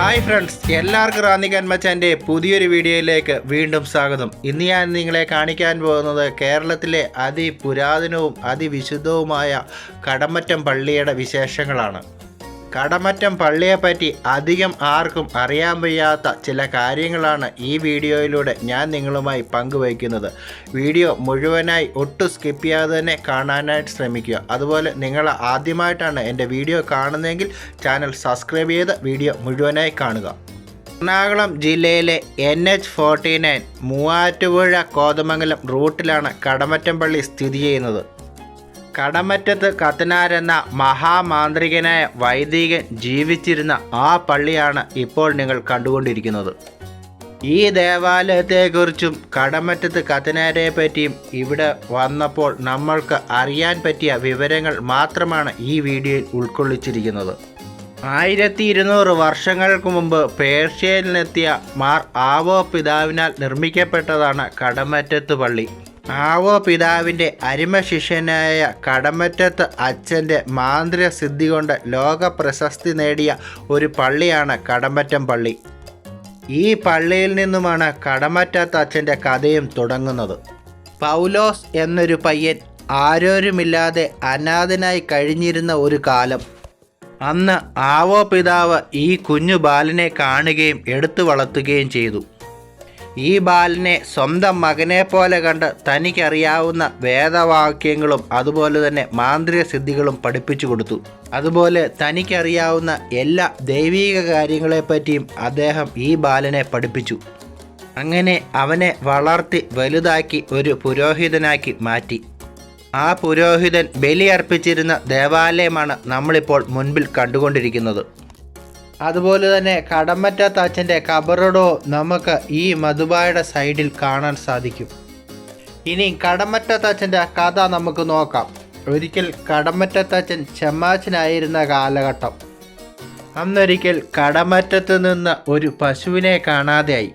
Hi friends എല്ലാവർക്കും റാന്നിക്കാൻ മച്ചാന്റെ പുതിയൊരു വീഡിയോയിലേക്ക് വീണ്ടും സ്വാഗതം. ഇന്ന് ഞാൻ നിങ്ങളെ കാണിക്കാൻ പോകുന്നത് കേരളത്തിലെ അതിപുരാതനവും അതിവിശുദ്ധവുമായ കടമറ്റം പള്ളിയുടെ വിശേഷങ്ങളാണ്. കടമറ്റം പള്ളിയെപ്പറ്റി അധികം ആർക്കും അറിയാൻ വയ്യാത്ത ചില കാര്യങ്ങളാണ് ഈ വീഡിയോയിലൂടെ ഞാൻ നിങ്ങളുമായി പങ്കുവയ്ക്കുന്നത്. വീഡിയോ മുഴുവനായി ഒട്ടും സ്കിപ്പ് ചെയ്യാതെ തന്നെ കാണാനായിട്ട് ശ്രമിക്കുക. അതുപോലെ നിങ്ങൾ ആദ്യമായിട്ടാണ് എന്റെ വീഡിയോ കാണുന്നതെങ്കിൽ ചാനൽ സബ്സ്ക്രൈബ് ചെയ്ത് വീഡിയോ മുഴുവനായി കാണുക. എറണാകുളം ജില്ലയിലെ N H forty nine Muvattupuzha Kothamangalam റൂട്ടിലാണ് Kadamattam പള്ളി സ്ഥിതി ചെയ്യുന്നത്. കടമറ്റത്ത് കത്തനാരെന്ന മഹാമാന്ത്രികനായ വൈദികൻ ജീവിച്ചിരുന്ന ആ പള്ളിയാണ് ഇപ്പോൾ നിങ്ങൾ കണ്ടുകൊണ്ടിരിക്കുന്നത്. ഈ ദേവാലയത്തെക്കുറിച്ചും കടമറ്റത്ത് കത്തനാരെ പറ്റിയും ഇവിടെ വന്നപ്പോൾ നമ്മൾക്ക് അറിയാൻ പറ്റിയ വിവരങ്ങൾ മാത്രമാണ് ഈ വീഡിയോയിൽ ഉൾക്കൊള്ളിച്ചിരിക്കുന്നത്. ആയിരത്തി ഇരുന്നൂറ് വർഷങ്ങൾക്ക് മുമ്പ് പേർഷ്യയിൽ നിന്നെത്തിയ മാർ ആവോ പിതാവിനാൽ നിർമ്മിക്കപ്പെട്ടതാണ് കടമറ്റത്ത് പള്ളി. ആവോ പിതാവിന്റെ അരിമ ശിഷ്യനായ കടമറ്റത്ത് അച്ഛന്റെ മാന്ത്രിക സിദ്ധി കൊണ്ട് ലോക പ്രശസ്തി നേടിയ ഒരു പള്ളിയാണ് കടമറ്റം പള്ളി. ഈ പള്ളിയിൽ നിന്നുമാണ് കടമറ്റത്ത് അച്ഛന്റെ കഥയും തുടങ്ങുന്നത്. പൗലോസ് എന്നൊരു പയ്യൻ ആരോരുമില്ലാതെ അനാഥനായി കഴിഞ്ഞിരുന്ന ഒരു കാലം. അന്ന് ആവോ പിതാവ് ഈ കുഞ്ഞു ബാലനെ കാണുകയും എടുത്തു വളർത്തുകയും ചെയ്തു. ഈ ബാലനെ സ്വന്തം മകനെ പോലെ കണ്ട് തനിക്കറിയാവുന്ന വേദവാക്യങ്ങളും അതുപോലെ തന്നെ മാന്ത്രിക സിദ്ധികളും പഠിപ്പിച്ചു കൊടുത്തു. അതുപോലെ തനിക്കറിയാവുന്ന എല്ലാ ദൈവീക കാര്യങ്ങളെപ്പറ്റിയും അദ്ദേഹം ഈ ബാലനെ പഠിപ്പിച്ചു. അങ്ങനെ അവനെ വളർത്തി വലുതാക്കി ഒരു പുരോഹിതനാക്കി മാറ്റി. ആ പുരോഹിതൻ ബലിയർപ്പിച്ചിരുന്ന ദേവാലയമാണ് നമ്മളിപ്പോൾ മുൻപിൽ കണ്ടുകൊണ്ടിരിക്കുന്നത്. അതുപോലെ തന്നെ കടമറ്റാത്ത അച്ഛന്റെ കബറടോ നമുക്ക് ഈ മധുബായുടെ സൈഡിൽ കാണാൻ സാധിക്കും. ഇനി കടമറ്റാത്ത അച്ഛന്റെ കഥ നമുക്ക് നോക്കാം. ഒരിക്കൽ കടമറ്റ അച്ഛൻ ചെമ്മാച്ചനായിരുന്ന കാലഘട്ടം. അന്നൊരിക്കൽ കടമറ്റത്ത് നിന്ന് ഒരു പശുവിനെ കാണാതെയായി.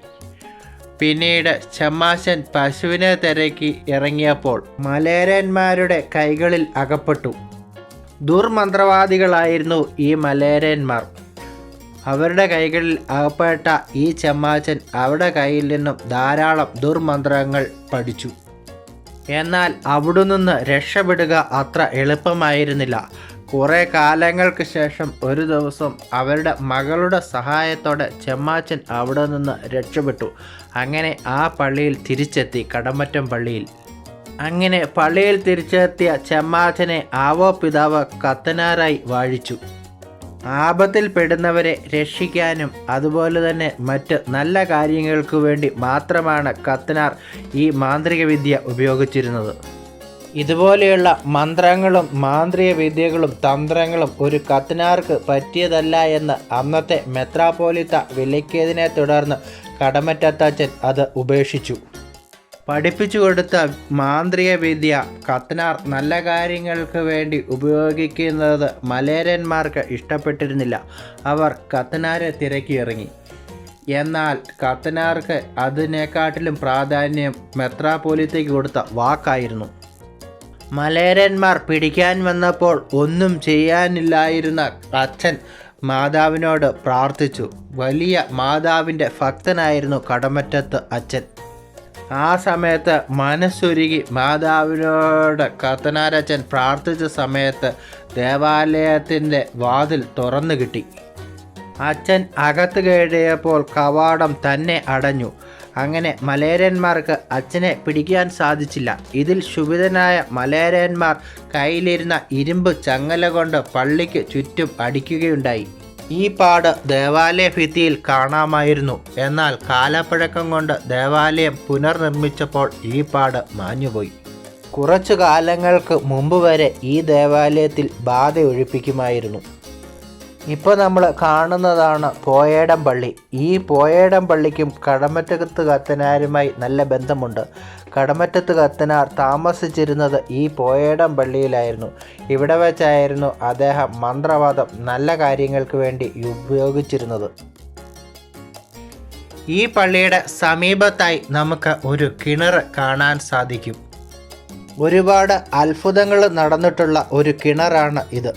പിന്നീട് ചെമ്മാശൻ പശുവിനെ തിരക്കി ഇറങ്ങിയപ്പോൾ മലേരന്മാരുടെ കൈകളിൽ അകപ്പെട്ടു. ദുർമന്ത്രവാദികളായിരുന്നു ഈ മലേരന്മാർ. അവരുടെ കൈകളിൽ അകപ്പെട്ട ഈ ചെമ്മാച്ചൻ അവരുടെ കയ്യിൽ നിന്നും ധാരാളം ദുർമന്ത്രങ്ങൾ പഠിച്ചു. എന്നാൽ അവിടെ നിന്ന് രക്ഷപ്പെടുക അത്ര എളുപ്പമായിരുന്നില്ല. കുറേ കാലങ്ങൾക്ക് ശേഷം ഒരു ദിവസം അവരുടെ മകളുടെ സഹായത്തോടെ ചെമ്മാച്ചൻ അവിടെ നിന്ന് രക്ഷപ്പെട്ടു. അങ്ങനെ ആ പള്ളിയിൽ തിരിച്ചെത്തി കടമറ്റം പള്ളിയിൽ. അങ്ങനെ പള്ളിയിൽ തിരിച്ചെത്തിയ ചെമ്മാച്ചനെ ആവോ പിതാവ് കത്തനാരായി വാഴിച്ചു. ആപത്തിൽ പെടുന്നവരെ രക്ഷിക്കാനും അതുപോലെ തന്നെ മറ്റ് നല്ല കാര്യങ്ങൾക്കു വേണ്ടി മാത്രമാണ് കത്തനാർ ഈ മാന്ത്രിക വിദ്യ ഉപയോഗിച്ചിരുന്നത്. ഇതുപോലെയുള്ള മന്ത്രങ്ങളും മാന്ത്രിക വിദ്യകളും തന്ത്രങ്ങളും ഒരു കത്തനാർക്ക് പറ്റിയതല്ല എന്ന് അന്നത്തെ മെത്രാപോലിത്ത വിലക്കിയതിനെ തുടർന്ന് കടമറ്റത്തച്ഛൻ അത് ഉപേക്ഷിച്ചു. പഠിപ്പിച്ചു കൊടുത്ത മാന്ത്രിക വിദ്യ കത്തനാർ നല്ല കാര്യങ്ങൾക്ക് വേണ്ടി ഉപയോഗിക്കുന്നത് മലേരന്മാർക്ക് ഇഷ്ടപ്പെട്ടിരുന്നില്ല. അവർ കത്തനാരെ തിരക്കി ഇറങ്ങി. എന്നാൽ കത്തനാർക്ക് അതിനെക്കാട്ടിലും പ്രാധാന്യം മെത്രാപോലിത്തേക്ക് കൊടുത്ത വാക്കായിരുന്നു. മലേരന്മാർ പിടിക്കാൻ വന്നപ്പോൾ ഒന്നും ചെയ്യാനില്ലായിരുന്ന അച്ഛൻ മാതാവിനോട് പ്രാർത്ഥിച്ചു. വലിയ മാതാവിന്റെ ഭക്തനായിരുന്നു കടമറ്റത്ത് അച്ഛൻ. ആ സമയത്ത് മനസ്സൊരുകി മാതാവിനോട് കത്തനാരച്ചൻ പ്രാർത്ഥിച്ച സമയത്ത് ദേവാലയത്തിന്റെ വാതിൽ തുറന്നു കിട്ടി. അച്ഛൻ അകത്ത് കയറിയപ്പോൾ കവാടം തന്നെ അടഞ്ഞു. അങ്ങനെ മലേരന്മാർക്ക് അച്ഛനെ പിടിക്കാൻ സാധിച്ചില്ല. ഇതിൽ ശുഭിതനായ മലേരന്മാർ കയ്യിലിരുന്ന ഇരുമ്പ് ചങ്ങല കൊണ്ട് പള്ളിക്ക് ചുറ്റും അടിക്കുകയുണ്ടായി. ഈ പാട് ദേവാലയ ഭിത്തിയിൽ കാണാമായിരുന്നു. എന്നാൽ കാലപ്പഴക്കം കൊണ്ട് ദേവാലയം പുനർനിർമ്മിച്ചപ്പോൾ ഈ പാട് മാഞ്ഞുപോയി. കുറച്ചു കാലങ്ങൾക്ക് മുമ്പ് വരെ ഈ ദേവാലയത്തിൽ ബാധ ഒഴിപ്പിക്കുമായിരുന്നു ഇപ്പോൾ നമ്മൾ കാണുന്നതാണ് പോയേടം പള്ളി ഈ പോയേടം പള്ളിക്കും കടമറ്റത്ത് കത്തനാരുമായി നല്ല ബന്ധമുണ്ട്. കടമറ്റത്ത് കത്തനാർ താമസിച്ചിരുന്നത് ഈ പോയേടം പള്ളിയിലായിരുന്നു ഇവിടെ വെച്ചായിരുന്നു അദ്ദേഹം മന്ത്രവാദം നല്ല കാര്യങ്ങൾക്ക് വേണ്ടി ഉപയോഗിച്ചിരുന്നത്. ഈ പള്ളിയുടെ സമീപത്തായി നമുക്ക് ഒരു കിണർ കാണാൻ സാധിക്കും. ഒരുപാട് അത്ഭുതങ്ങൾ നടന്നിട്ടുള്ള ഒരു കിണറാണ് ഇത്.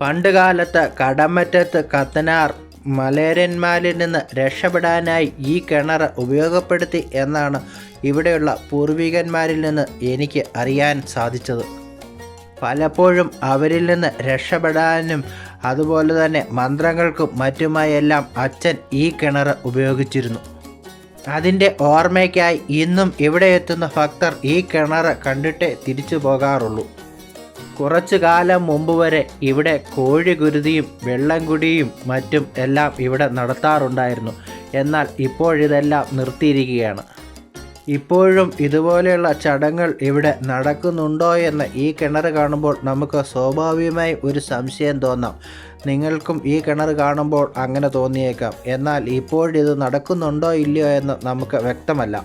പണ്ടുകാലത്ത് കടമറ്റത്ത് കത്തനാർ മലേരന്മാരിൽ നിന്ന് രക്ഷപ്പെടാനായി ഈ കിണർ ഉപയോഗപ്പെടുത്തി എന്നാണ് ഇവിടെയുള്ള പൂർവികന്മാരിൽ നിന്ന് എനിക്ക് അറിയാൻ സാധിച്ചത്. പലപ്പോഴും അവരിൽ നിന്ന് രക്ഷപ്പെടാനും അതുപോലെ തന്നെ മന്ത്രങ്ങൾക്കും മറ്റുമായെല്ലാം അച്ഛൻ ഈ കിണർ ഉപയോഗിച്ചിരുന്നു. അതിന്റെ ഓർമ്മയ്ക്കായി ഇന്നും ഇവിടെ എത്തുന്ന ഭക്തർ ഈ കിണർ കണ്ടിട്ടേ തിരിച്ചു പോകാറുള്ളൂ. കുറച്ചു കാലം മുമ്പ് വരെ ഇവിടെ കുരുതിയും വെള്ളംകുടിയും മറ്റും എല്ലാം ഇവിടെ നടത്താറുണ്ടായിരുന്നു. എന്നാൽ ഇപ്പോഴിതെല്ലാം നിർത്തിയിരിക്കുകയാണ്. ഇപ്പോഴും ഇതുപോലെയുള്ള ചടങ്ങുകൾ ഇവിടെ നടക്കുന്നുണ്ടോ എന്ന് ഈ കിണർ കാണുമ്പോൾ നമുക്ക് സ്വാഭാവികമായി ഒരു സംശയം തോന്നാം. നിങ്ങൾക്കും ഈ കിണർ കാണുമ്പോൾ അങ്ങനെ തോന്നിയേക്കാം. എന്നാൽ ഇപ്പോഴിത് നടക്കുന്നുണ്ടോ ഇല്ലയോ എന്ന് നമുക്ക് വ്യക്തമല്ല.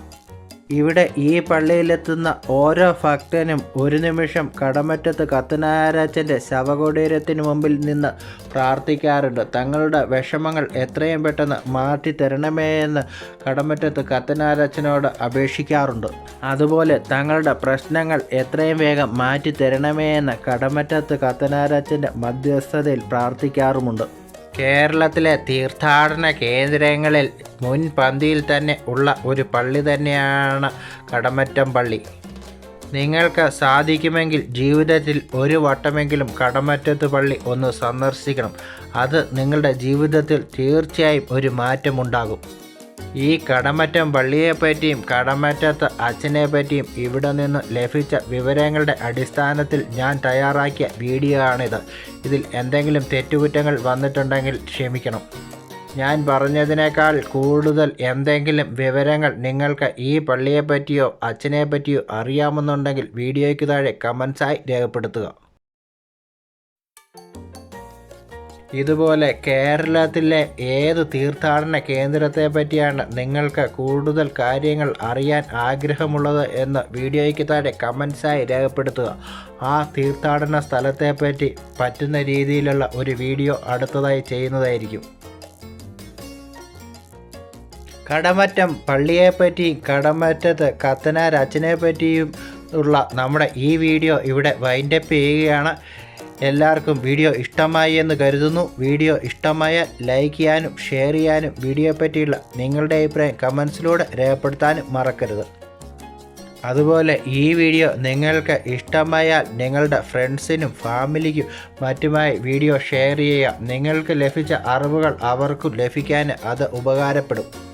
ഇവിടെ ഈ പള്ളിയിലെത്തുന്ന ഓരോ ഭക്തനും ഒരു നിമിഷം കടമറ്റത്ത് കത്തനാരാച്ചന്റെ ശവകുടീരത്തിന് മുമ്പിൽ നിന്ന് പ്രാർത്ഥിക്കാറുണ്ട്. തങ്ങളുടെ വിഷമങ്ങൾ എത്രയും പെട്ടെന്ന് മാറ്റി തരണമേ എന്ന് കടമറ്റത്ത് കത്തനാരച്ചനോട് അപേക്ഷിക്കാറുണ്ട്. അതുപോലെ തങ്ങളുടെ പ്രശ്നങ്ങൾ എത്രയും വേഗം മാറ്റി തരണമേ എന്ന് കടമറ്റത്ത് കത്തനാരാച്ചന്റെ മധ്യസ്ഥതയിൽ പ്രാർത്ഥിക്കാറുമുണ്ട്. കേരളത്തിലെ തീർത്ഥാടന കേന്ദ്രങ്ങളിൽ മുൻപന്തിയിൽ തന്നെ ഉള്ള ഒരു പള്ളി തന്നെയാണ് കടമറ്റം പള്ളി. നിങ്ങൾക്ക് സാധിക്കുമെങ്കിൽ ജീവിതത്തിൽ ഒരു വട്ടമെങ്കിലും കടമറ്റത്ത് പള്ളി ഒന്ന് സന്ദർശിക്കണം. അത് നിങ്ങളുടെ ജീവിതത്തിൽ തീർച്ചയായും ഒരു മാറ്റമുണ്ടാകും. ഈ കടമറ്റം പള്ളിയെപ്പറ്റിയും കടമറ്റത്ത് അച്ഛനെ പറ്റിയും ഇവിടെ നിന്ന് ലഭിച്ച വിവരങ്ങളുടെ അടിസ്ഥാനത്തിൽ ഞാൻ തയ്യാറാക്കിയ വീഡിയോ ആണിത് ഇതിൽ എന്തെങ്കിലും തെറ്റുകുറ്റങ്ങൾ വന്നിട്ടുണ്ടെങ്കിൽ ക്ഷമിക്കണം. ഞാൻ പറഞ്ഞതിനേക്കാൾ കൂടുതൽ എന്തെങ്കിലും വിവരങ്ങൾ നിങ്ങൾക്ക് ഈ പള്ളിയെപ്പറ്റിയോ അച്ഛനെ പറ്റിയോ അറിയാമെന്നുണ്ടെങ്കിൽ വീഡിയോയ്ക്ക് താഴെ കമൻസായി രേഖപ്പെടുത്തുക. ഇതുപോലെ കേരളത്തിലെ ഏത് തീർത്ഥാടന കേന്ദ്രത്തെ പറ്റിയാണ് നിങ്ങൾക്ക് കൂടുതൽ കാര്യങ്ങൾ അറിയാൻ ആഗ്രഹമുള്ളത് എന്ന് വീഡിയോയ്ക്ക് താഴെ കമൻസായി രേഖപ്പെടുത്തുക. ആ തീർത്ഥാടന സ്ഥലത്തെപ്പറ്റി പറ്റുന്ന രീതിയിലുള്ള ഒരു വീഡിയോ അടുത്തതായി ചെയ്യുന്നതായിരിക്കും. കടമറ്റം പള്ളിയെപ്പറ്റിയും കടമറ്റത്ത് കത്തനാർ അച്ഛനെ പറ്റിയും ഉള്ള നമ്മുടെ ഈ വീഡിയോ ഇവിടെ വൈൻഡപ്പ് ചെയ്യുകയാണ്. എല്ലാവർക്കും വീഡിയോ ഇഷ്ടമായി എന്ന് കരുതുന്നു. വീഡിയോ ഇഷ്ടമായാൽ ലൈക്ക് ചെയ്യാനും ഷെയർ ചെയ്യാനും വീഡിയോ പറ്റിയുള്ള നിങ്ങളുടെ അഭിപ്രായം കമൻസിലൂടെ രേഖപ്പെടുത്താനും മറക്കരുത്. അതുപോലെ ഈ വീഡിയോ നിങ്ങൾക്ക് ഇഷ്ടമായാൽ നിങ്ങളുടെ ഫ്രണ്ട്സിനും ഫാമിലിക്കും മറ്റുമായി വീഡിയോ ഷെയർ ചെയ്യുക. നിങ്ങൾക്ക് ലഭിച്ച അറിവുകൾ അവർക്കും ലഭിക്കാൻ അത് ഉപകാരപ്പെടും.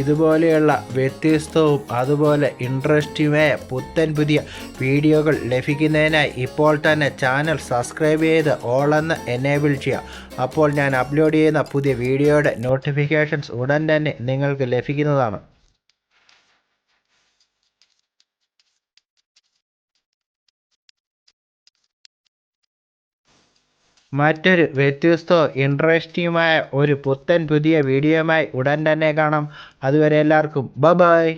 ഇതുപോലെയുള്ള വ്യത്യസ്തവും അതുപോലെ ഇൻട്രസ്റ്റിംഗായ പുത്തൻ പുതിയ വീഡിയോകൾ ലഭിക്കുന്നതിനായി ഇപ്പോൾ തന്നെ ചാനൽ സബ്സ്ക്രൈബ് ചെയ്ത് ഓളെന്ന് എനേബിൾ ചെയ്യുക. അപ്പോൾ ഞാൻ അപ്ലോഡ് ചെയ്യുന്ന പുതിയ വീഡിയോയുടെ നോട്ടിഫിക്കേഷൻസ് ഉടൻ തന്നെ നിങ്ങൾക്ക് ലഭിക്കുന്നതാണ്. മറ്റൊരു വ്യത്യസ്തവും ഇൻട്രസ്റ്റിങ്ങുമായ ഒരു പുത്തൻ പുതിയ വീഡിയോയുമായി ഉടൻ തന്നെ കാണാം. അതുവരെ എല്ലാവർക്കും ബൈ ബായ്